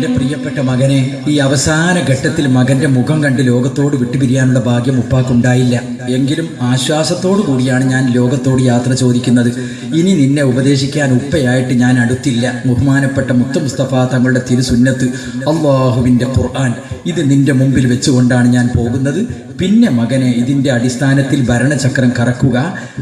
എന്റെ പ്രിയപ്പെട്ട മകനെ ഈ അവസാന ഘട്ടത്തിൽ മകന്റെ മുഖം കണ്ട് ലോകത്തോട് വിട്ടുപിരിയാനുള്ള ഭാഗ്യം ഉപ്പാക്കുണ്ടായില്ല. എങ്കിലും ആശ്വാസത്തോടു കൂടിയാണ് ഞാൻ ലോകത്തോട് യാത്ര ചോദിക്കുന്നത്. ഇനി നിന്നെ ഉപദേശിക്കാൻ ഉപ്പയായിട്ട് ഞാൻ അടുത്തില്ല. ബഹുമാനപ്പെട്ട മുത്തു മുസ്തഫ തങ്ങളുടെ തിരുസുന്നത്ത് അള്ളാഹുവിന്റെ ഖുർആൻ ഇത് നിന്റെ മുമ്പിൽ വെച്ചുകൊണ്ടാണ് ഞാൻ പോകുന്നത്. പിന്നെ മകനെ ഇതിന്റെ അടിസ്ഥാനത്തിൽ ഭരണചക്രം കറക്കുക.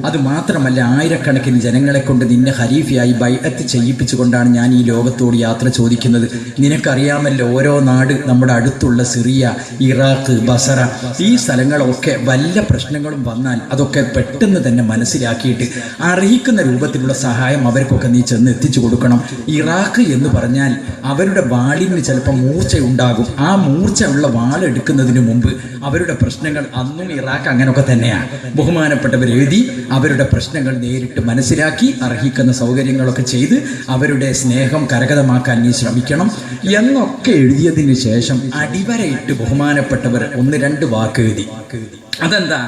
അത് മാത്രമല്ല ആയിരക്കണക്കിന് ജനങ്ങളെ കൊണ്ട് നിന്നെ ഹരീഫിയായി ബൈഅത്ത് ചെയ്യിപ്പിച്ചുകൊണ്ടാണ് ഞാൻ ഈ ലോകത്തോട് യാത്ര ചോദിക്കുന്നത്. നിനക്കറിയാമല്ലോ ഓരോ നാട് നമ്മുടെ അടുത്തുള്ള സിറിയ ഇറാഖ് ബസറ ഈ സ്ഥലങ്ങളൊക്കെ വല്ല പ്രശ്നങ്ങളും വന്നാൽ അതൊക്കെ പെട്ടെന്ന് തന്നെ മനസ്സിലാക്കിയിട്ട് അറിയിക്കുന്ന രൂപത്തിലുള്ള സഹായം അവർക്കൊക്കെ നീ ചെന്ന് എത്തിച്ചു കൊടുക്കണം. ഇറാഖ് എന്ന് പറഞ്ഞാൽ അവരുടെ വാളിന് ചിലപ്പോൾ മൂർച്ച ഉണ്ടാകും ആ മൂർച്ചയുള്ള വാൾ എടുക്കുന്നതിന് മുമ്പ് അവരുടെ പ്രശ്നങ്ങൾ അന്നും ഇറാഖ് അങ്ങനെയൊക്കെ തന്നെയാണ്. ബഹുമാനപ്പെട്ടവർ എഴുതി അവരുടെ പ്രശ്നങ്ങൾ നേരിട്ട് മനസ്സിലാക്കി അർഹിക്കുന്ന സൗകര്യങ്ങളൊക്കെ ചെയ്ത് അവരുടെ സ്നേഹം കരകതമാക്കാൻ നീ ശ്രമിക്കണം എന്നൊക്കെ എഴുതിയതിന് ശേഷം അടിവരയിട്ട് ബഹുമാനപ്പെട്ടവർ ഒന്ന് രണ്ട് വാക്ക് എഴുതി. അതെന്താ?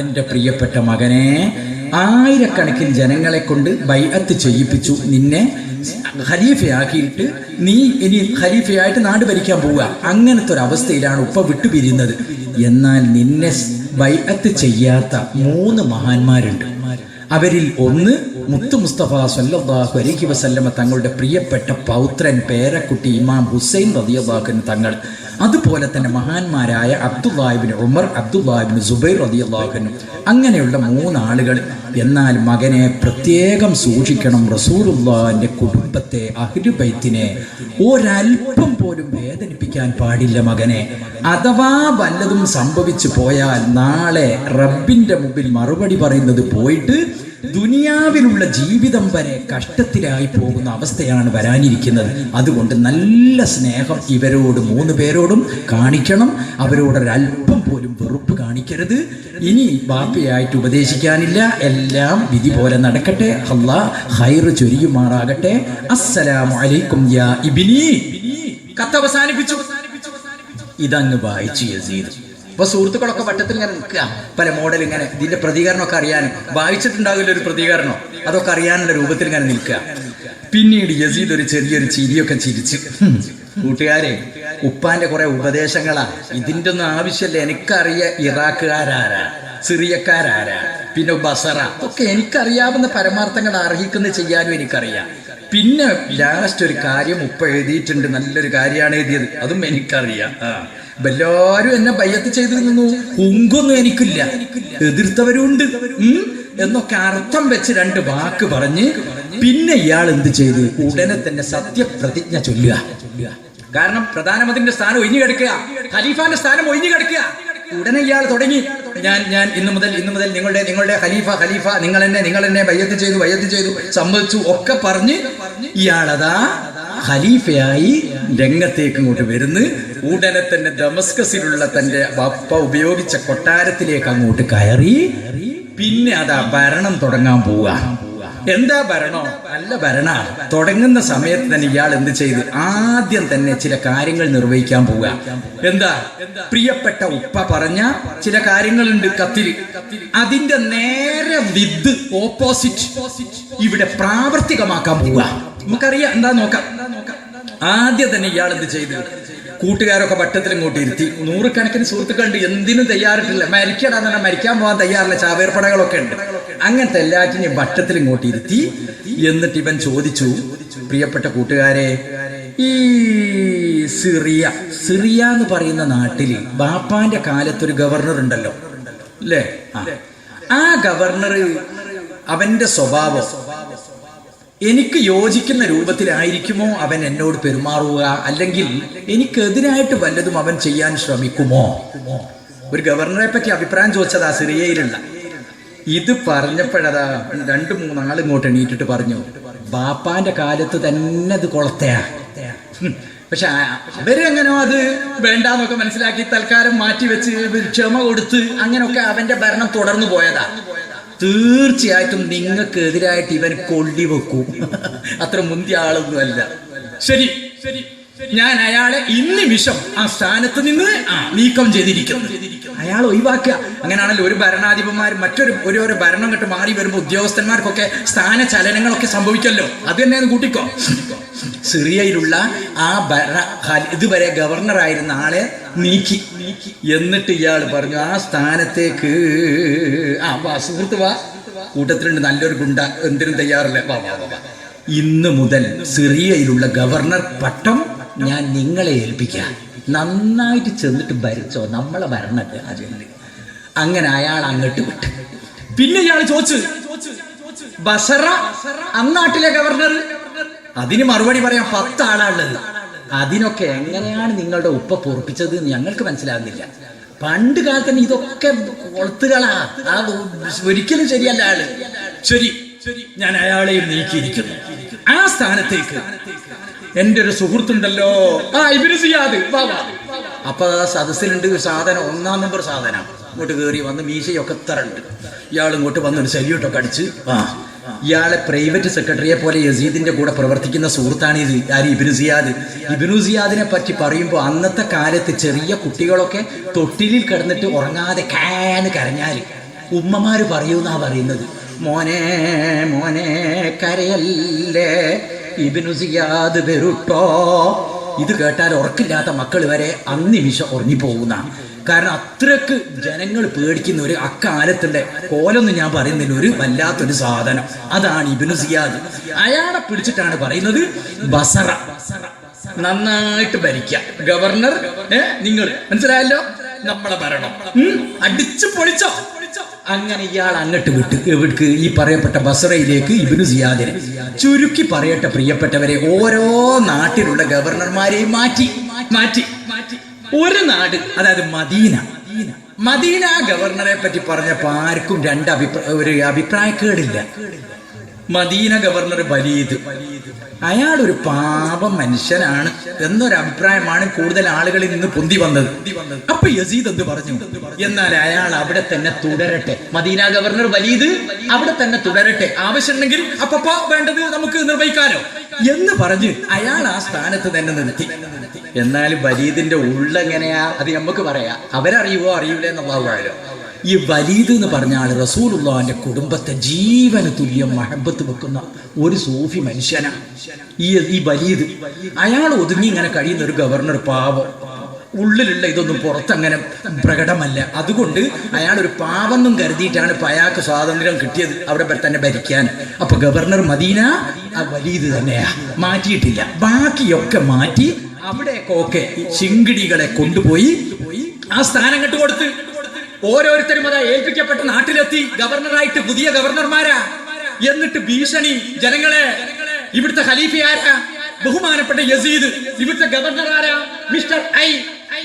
എന്റെ പ്രിയപ്പെട്ട മകനെ ആയിരക്കണക്കിന് ജനങ്ങളെ കൊണ്ട് ബൈഅത്ത് ചെയ്യിപ്പിച്ചു നിന്നെ ഖലീഫയാക്കിയിട്ട് നീ ഇനി ഖലീഫയായിട്ട് നാട് ഭരിക്കാൻ പോവുക. അങ്ങനത്തെ ഒരു അവസ്ഥയിലാണ് ഉപ്പ വിട്ടുപിരിയുന്നത്. എന്നാൽ നിന്നെ ബൈഅത്ത് ചെയ്യാത്ത മൂന്ന് മഹാന്മാരുണ്ട്. അവരിൽ ഒന്ന് മുത്തു മുസ്തഫ സല്ലാഹു അലൈഹി വസല്ലമ തങ്ങളുടെ പ്രിയപ്പെട്ട പൗത്രൻ പേരക്കുട്ടി ഇമാം ഹുസൈൻ റളിയല്ലാഹു തങ്ങൾ. അതുപോലെ തന്നെ മഹാന്മാരായ അബ്ദുല്ലാഹിബിൻ ഉമർ അബ്ദുല്ലാഹിബിൻ സുബൈർ റളിയല്ലാഹു അങ്ങനെയുള്ള മൂന്നാളുകൾ എന്നാൽ മകനെ പ്രത്യേകം സൂക്ഷിക്കണം റസൂലുള്ളാഹിന്റെ കുടുംബത്തെ അഹ്ലുബൈത്തിനെ ഒരൽപ്പം പോലും വേദനിപ്പിക്കാൻ പാടില്ല മകനെ. അഥവാ വല്ലതും സംഭവിച്ചു പോയാൽ നാളെ റബ്ബിന്റെ മുമ്പിൽ മറുപടി പറയുന്നത് പോയിട്ട് ദുനിയാവിലുള്ള ജീവിതം വരെ കഷ്ടത്തിലായി പോകുന്ന അവസ്ഥയാണ് വരാനിരിക്കുന്നത്. അതുകൊണ്ട് നല്ല സ്നേഹം ഇവരോട് മൂന്ന് പേരോടും കാണിക്കണം. അവരോടൊരല്പം പോലും വെറുപ്പ് കാണിക്കരുത്. ഇനി ബാപ്പയായിട്ട് ഉപദേശിക്കാനില്ല. എല്ലാം വിധി പോലെ നടക്കട്ടെ. അള്ളാ ഹൈർ ചൊരിയുമാറാകട്ടെ. അസ്സലാമു അലൈക്കും യാ കത്ത് അവസാനിപ്പിച്ചു. ഇതങ്ങ് വായിച്ചു യസീദ്. അപ്പൊ സുഹൃത്തുക്കളൊക്കെ വട്ടത്തിൽ ഇങ്ങനെ നിൽക്കുക. പല മോഡൽ ഇങ്ങനെ ഇതിന്റെ പ്രതികരണമൊക്കെ അറിയാനും. വായിച്ചിട്ടുണ്ടാവില്ല ഒരു പ്രതികരണം? അതൊക്കെ അറിയാനുള്ള രൂപത്തിൽ ഇങ്ങനെ നിൽക്കുക. പിന്നീട് യസീദ് ഒരു ചെറിയൊരു ചിരിയൊക്കെ ചിരിച്ച് "ഹും, കൂട്ടുകാരെ ഉപ്പാന്റെ കുറെ ഉപദേശങ്ങളാ. ഇതിന്റെ ഒന്നും ആവശ്യമല്ല. എനിക്കറിയ ഇറാഖുകാരാരാ സിറിയക്കാരാരാ പിന്നെ ബസറ. ഒക്കെ എനിക്കറിയാവുന്ന പരമാർത്ഥങ്ങൾ അർഹിക്കുന്ന ചെയ്യാനും എനിക്കറിയാം. പിന്നെ ലാസ്റ്റ് ഒരു കാര്യം ഉപ്പ എഴുതിയിട്ടുണ്ട് നല്ലൊരു കാര്യമാണ് എഴുതിയത്. അതും എനിക്കറിയാം. ആ എല്ലാരും എന്നെ ബയ്യത്ത് ചെയ്തു നിന്നു കുങ്കൊന്നും എനിക്കില്ല. എതിർത്തവരുണ്ട്. എന്നൊക്കെ അർത്ഥം വെച്ച് രണ്ട് വാക്ക് പറഞ്ഞ് പിന്നെ ഇയാൾ എന്ത് ചെയ്തു? ഉടനെ തന്നെ സത്യപ്രതിജ്ഞ ചൊല്ലുക. കാരണം പ്രധാനമന്ത്രിന്റെ സ്ഥാനം ഒഴിഞ്ഞു കിടക്കുക ഖലീഫാന്റെ സ്ഥാനം ഒഴിഞ്ഞു കിടക്കുക. ഉടനെ ഇയാൾ തുടങ്ങി. ഞാൻ ഞാൻ ഇന്നു മുതൽ ഇന്നു മുതൽ നിങ്ങളുടെ നിങ്ങളുടെ ഖലീഫ ഖലീഫ നിങ്ങൾ എന്നെ നിങ്ങൾ എന്നെ ബയ്യത്ത് ചെയ്തു ബയ്യത്ത് ചെയ്തു സമ്മതിച്ചു ഒക്കെ പറഞ്ഞ് ഇയാളതാ ഖലീഫയായി രംഗത്തേക്ക് ഇങ്ങോട്ട് വരുന്നു. ഉടനെ തന്നെ ദമസ്കസിലുള്ള തന്റെ വപ്പ ഉപയോഗിച്ച കൊട്ടാരത്തിലേക്ക് അങ്ങോട്ട് കയറി. പിന്നെ അതാ ഭരണം തുടങ്ങാൻ പോവുക. എന്താ ഭരണോ? നല്ല ഭരണ. തുടങ്ങുന്ന സമയത്ത് തന്നെ ഇയാൾ എന്ത് ചെയ്ത്? ആദ്യം തന്നെ ചില കാര്യങ്ങൾ നിർവഹിക്കാൻ പോവുക. എന്താ? പ്രിയപ്പെട്ട ഉപ്പ പറഞ്ഞ ചില കാര്യങ്ങളുണ്ട് കത്തിൽ. അതിന്റെ നേരെ വിത്ത് ഓപ്പോസിറ്റ്. ഇവിടെ പ്രാവർത്തികമാക്കാൻ പോവുക. നമുക്കറിയാം എന്താ നോക്കാം. ആദ്യം തന്നെ ഇയാൾ എന്ത് ചെയ്തു? കൂട്ടുകാരൊക്കെ വട്ടത്തിൽ ഇങ്ങോട്ട് ഇരുത്തി. നൂറുകണക്കിന് സുഹൃത്തുക്കളുണ്ട് എന്തിനും തയ്യാറിട്ടില്ല. മരിക്കടാ തന്നെ മരിക്കാൻ പോകാൻ തയ്യാറില്ല. ചാവേർപ്പടകളൊക്കെ ഉണ്ട്. അങ്ങനത്തെ എല്ലാറ്റിനെയും വട്ടത്തിൽ ഇങ്ങോട്ട് ഇരുത്തി. എന്നിട്ട് ഇവൻ ചോദിച്ചു പ്രിയപ്പെട്ട കൂട്ടുകാരെ ഈ സിറിയ സിറിയ എന്ന് പറയുന്ന നാട്ടിൽ ബാപ്പാന്റെ കാലത്തൊരു ഗവർണർ ഉണ്ടല്ലോ. അല്ലേ. ആ. ഗവർണർ അവന്റെ സ്വഭാവം എനിക്ക് യോജിക്കുന്ന രൂപത്തിലായിരിക്കുമോ അവൻ എന്നോട് പെരുമാറുക? അല്ലെങ്കിൽ എനിക്കെതിരായിട്ട് വല്ലതും അവൻ ചെയ്യാൻ ശ്രമിക്കുമോ? ഒരു ഗവർണറെ പറ്റി അഭിപ്രായം ചോദിച്ചതാ സിറിയയിലുള്ള. ഇത് പറഞ്ഞപ്പോഴതാ രണ്ടു മൂന്നാൾ ഇങ്ങോട്ട് എണീറ്റിട്ട് പറഞ്ഞു ബാപ്പാന്റെ കാലത്ത് തന്നെ അത് കൊളത്തയാ. പക്ഷെ അവരെങ്ങനോ അത് വേണ്ടാന്നൊക്കെ മനസ്സിലാക്കി തൽക്കാലം മാറ്റി വെച്ച് ക്ഷമ കൊടുത്ത് അങ്ങനെയൊക്കെ അവന്റെ ഭരണം തുടർന്നു പോയതാ. തീർച്ചയായിട്ടും നിങ്ങൾക്ക് എതിരായിട്ട് ഇവൻ കൊള്ളി വെക്കും അത്ര മുന്തിയ ആളൊന്നും അല്ല ശരി ശരി. ഞാൻ അയാളെ ഇന്നിമിഷം ആ സ്ഥാനത്ത് നിന്ന് ആ നീക്കം ചെയ്തിരിക്കുന്നു അയാൾ ഒഴിവാക്കുക. അങ്ങനെയാണല്ലോ ഒരു ഭരണാധിപന്മാർ മറ്റൊരു ഒരു ഒരു ഭരണം കെട്ട് മാറി വരുമ്പോൾ ഉദ്യോഗസ്ഥന്മാർക്കൊക്കെ സ്ഥാന ചലനങ്ങളൊക്കെ സംഭവിക്കല്ലോ. അത് തന്നെ ഒന്ന് കൂട്ടിക്കോ. സിറിയയിലുള്ള ആ ഭരണ ഇതുവരെ ഗവർണർ ആയിരുന്ന ആളെ നീക്കി. എന്നിട്ട് ഇയാൾ പറഞ്ഞു ആ സ്ഥാനത്തേക്ക് ആ വാ സുഹൃത്ത് വാ. കൂട്ടത്തിലുണ്ട് നല്ലൊരു ഗുണ്ട. എന്തിനും തയ്യാറില്ല? വാ വാ, വാ ഇന്ന് മുതൽ സിറിയയിലുള്ള ഗവർണർ പട്ടം ഞാൻ നിങ്ങളെ ഏൽപ്പിക്കാം. നന്നായിട്ട് ചെന്നിട്ട് ഭരിച്ചോ നമ്മളെ ഭരണത്തെ ജയിലിൽ അങ്ങനെ അയാൾ അങ്ങോട്ട് വിട്ടു. പിന്നെ ഇയാൾ ചോദിച്ചു ബസറ അന്നാട്ടിലെ ഗവർണർ അതിന് മറുപടി പറയാൻ പത്ത് ആളാണുള്ളത് അതിനൊക്കെ എങ്ങനെയാണ് നിങ്ങളുടെ ഉപ്പ പൊറപ്പിച്ചത് ഞങ്ങൾക്ക് മനസ്സിലാകുന്നില്ല. പണ്ട് കാലത്ത് തന്നെ ഇതൊക്കെ കൊളുത്തുകളാ. ആ ഒരിക്കലും ശരിയല്ല ആൾ. ശരി ഞാൻ അയാളെയും നീക്കിയിരിക്കുന്നു. ആ സ്ഥാനത്തേക്ക് എന്റെ ഒരു സുഹൃത്തുണ്ടല്ലോ. ആ ഇവർ സിയാദ്. അപ്പൊ ആ സദസ്സിലുണ്ട് സാധനം. ഒന്നാം നമ്പർ സാധനം. ഇങ്ങോട്ട് കയറി വന്ന് മീശയൊക്കെ തരണ്ട്. ഇയാൾ ഇങ്ങോട്ട് വന്ന് ഒരു സല്യൂട്ടൊക്കെ അടിച്ച് ആ ഇയാളെ പ്രൈവറ്റ് സെക്രട്ടറിയെ പോലെ യസീദിന്റെ കൂടെ പ്രവർത്തിക്കുന്ന സുഹൃത്താണ് ഇത്. ആര്? ഇബിനു സിയാദ്. ഇബിനു സിയാദിനെ പറ്റി പറയുമ്പോൾ അന്നത്തെ കാലത്ത് ചെറിയ കുട്ടികളൊക്കെ തൊട്ടിലിൽ കിടന്നിട്ട് ഉറങ്ങാതെ കാന്ന് കരഞ്ഞാൽ ഉമ്മമാര് പറയൂന്നാ പറയുന്നത്? മോനെ മോനെ കരയല്ലേ? ഇബിനു സിയാദ് വെറുട്ടോ ഇത് കേട്ടാൽ ഉറക്കില്ലാത്ത മക്കൾ വരെ അന്നിമിഷം ഉറങ്ങിപ്പോകുന്ന കാരണം അത്രയ്ക്ക് ജനങ്ങൾ പേടിക്കുന്ന ഒരു അക്കാലത്തിന്റെ കോലൊന്നും ഞാൻ പറയുന്നില്ല ഒരു വല്ലാത്തൊരു സാധനം. അതാണ് ഇബിനു സിയാദ്. അയാളെ പിടിച്ചിട്ടാണ് പറയുന്നത് ബസറ. നന്നായിട്ട് ഭരിക്കാം. ഗവർണർ ഏ നിങ്ങൾ മനസ്സിലായല്ലോ? നമ്മളെ ഭരണം. അടിച്ചു പൊളിച്ചോ? അങ്ങനെ ഇയാൾ അങ്ങട്ട് വിട്ട് എവിടേക്ക് ഈ പറയപ്പെട്ട ബസറയിലേക്ക് ഇബിനു സിയാദിനെ ചുരുക്കി പറയട്ടെ പ്രിയപ്പെട്ടവരെ ഓരോ നാട്ടിലുള്ള ഗവർണർമാരെയും മാറ്റി മാറ്റി മാറ്റി. ഒരു നാട് അതായത് മദീന. മദീന ഗവർണറെ പറ്റി പറഞ്ഞപ്പോ ആർക്കും രണ്ട് അഭിപ്രായ ഒരു അഭിപ്രായക്കേടില്ല. Medina governor Waleed. അയാൾ ഒരു പാപം മനുഷ്യനാണ് എന്നൊരു അഭിപ്രായമാണ് കൂടുതൽ ആളുകളിൽ നിന്ന് പൊന്തി വന്നത്. അപ്പൊ യസീദ് എന്ത് പറഞ്ഞു? എന്നാൽ അയാൾ അവിടെ തന്നെ തുടരട്ടെ. മദീന ഗവർണർ വലീദ് അവിടെ തന്നെ തുടരട്ടെ. ആവശ്യമുണ്ടെങ്കിൽ അപ്പപ്പോ വേണ്ടത് നമുക്ക് നിർവഹിക്കാനോ എന്ന് പറഞ്ഞ് അയാൾ ആ സ്ഥാനത്ത് തന്നെ നിർത്തി. എന്നാൽ വലീദിന്റെ ഉള്ളെങ്ങനെയാ? അത് നമുക്ക് പറയാ. അവരറിയുവോ? അറിയൂലേ? എന്നുള്ളതാണല്ലോ ഈ വലീദ് എന്ന് പറഞ്ഞ ആൾ റസൂലുള്ളാന്റെ കുടുംബത്തെ ജീവന് തുല്യം മഹബത്ത് വെക്കുന്ന ഒരു സൂഫി മനുഷ്യനാണ് ഈ ഈ വലീദ്. അയാൾ ഒതുങ്ങി ഇങ്ങനെ കഴിയുന്ന ഒരു ഗവർണർ പാവം. ഉള്ളിലുള്ള ഇതൊന്നും പുറത്തങ്ങനെ പ്രകടമല്ല. അതുകൊണ്ട് അയാൾ ഒരു പാവെന്നും കരുതിയിട്ടാണ് ഇപ്പൊ അയാൾക്ക് സ്വാതന്ത്ര്യം കിട്ടിയത് അവിടെ തന്നെ ഭരിക്കാൻ. അപ്പൊ ഗവർണർ മദീന ആ വലീദ് തന്നെയാ. മാറ്റിയിട്ടില്ല. ബാക്കിയൊക്കെ മാറ്റി അവിടേക്കൊക്കെ ചിങ്കിടികളെ കൊണ്ടുപോയി ആ സ്ഥാനം കെട്ട് കൊടുത്ത് ഓരോരുത്തരും അതാ ഏൽപ്പിക്കപ്പെട്ട നാട്ടിലെത്തി ഗവർണറായിട്ട് പുതിയ ഗവർണർമാരാ. എന്നിട്ട് ഭീഷണി ജനങ്ങളെ ഇവിടുത്തെ ഖലീഫ ആരാ? ബഹുമാനപ്പെട്ട യസീദ് ഇവിടുത്തെ ഗവർണർ ആരാ? Mister I.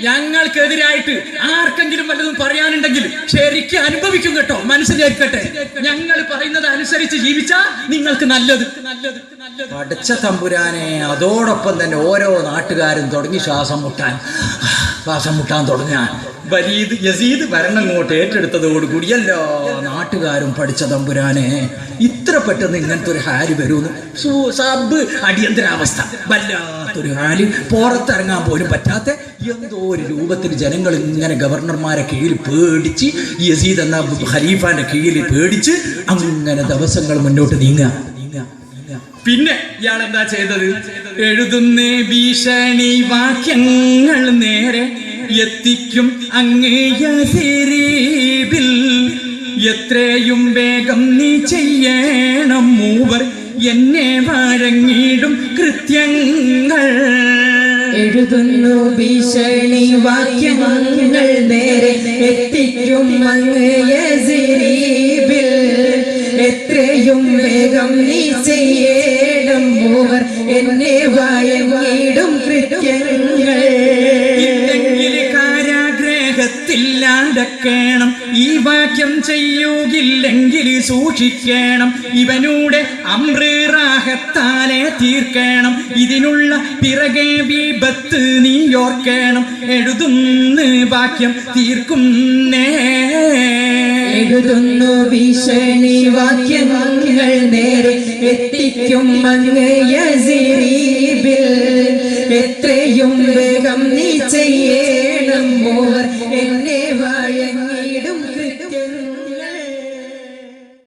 ഞങ്ങൾക്കെതിരായിട്ട് ആർക്കെങ്കിലും വല്ലതും പറയാനുണ്ടെങ്കിൽ ശരിക്കും അനുഭവിക്കും കേട്ടോ മനസ്സിലേക്കട്ടെ ഞങ്ങൾ പറയുന്നത് അനുസരിച്ച് ജീവിച്ചാ നിങ്ങൾക്ക് നല്ലത്. പഠിച്ച തമ്പുരാനെ അതോടൊപ്പം തന്നെ ഓരോ നാട്ടുകാരും തുടങ്ങി ശ്വാസം മുട്ടാൻ. ശ്വാസം മുട്ടാൻ തുടങ്ങാൻ വലീദ് യസീദ് ഭരണം ഇങ്ങോട്ട് ഏറ്റെടുത്തതോടുകൂടി എല്ലാ നാട്ടുകാരും പഠിച്ച തമ്പുരാനെ. ഇത്ര പെട്ടെന്ന് ഇങ്ങനത്തെ ഒരു ഹാൽ വരുമെന്ന് സബ് അടിയന്തരാവസ്ഥ. വല്ലാത്തൊരു ഹാൽ പുറത്തിറങ്ങാൻ പോലും പറ്റാത്ത എന്തോ ഒരു രൂപത്തിൽ ജനങ്ങൾ ഇങ്ങനെ ഗവർണർമാരെ കീഴിൽ പേടിച്ച് യസീദ് എന്ന ഖലീഫാന്റെ കീഴിൽ പേടിച്ച് അങ്ങനെ ദിവസങ്ങൾ മുന്നോട്ട് നീങ്ങുക. പിന്നെ ഇയാൾ എന്താ ചെയ്തത്? എഴുതുന്ന ഭീഷണി വാക്യങ്ങൾ നേരെ എത്തിക്കും അങ്ങേയതിരീപിൽ എത്രയും വേഗം നീ ചെയ്യണം മൂവർ എന്നെ വഴങ്ങിയിടും കൃത്യങ്ങൾ. എഴുതുന്നു ഭീഷണി വാക്യങ്ങൾ നേരെ എത്തിക്കും അങ്ങ് യസീബിൽ എത്രയും വേഗം നീ ചെയ്യണം മൂവർ എന്നെ വഴങ്ങിയിടും കൃത്യങ്ങൾ. അടക്കണം ഈ വാക്യം ചെയ്യുകില്ലെങ്കിൽ സൂക്ഷിക്കണം. ഇവനൂടെ അമ്രാഹത്താലെ തീർക്കണം. ഇതിനുള്ള പിറകെ വിപത്ത് നീ ഓർക്കണം. എഴുതുന്ന വാക്യം തീർക്കുന്നേ. എഴുതുന്നു ഭീഷണി വാക്യങ്ങൾ നേരെ എത്തിക്കും മങ്ങയ യസീബിൽ എത്രയും വേഗം നീ ചെയ്യണം മോർ. എന്നെ വഴങ്ങി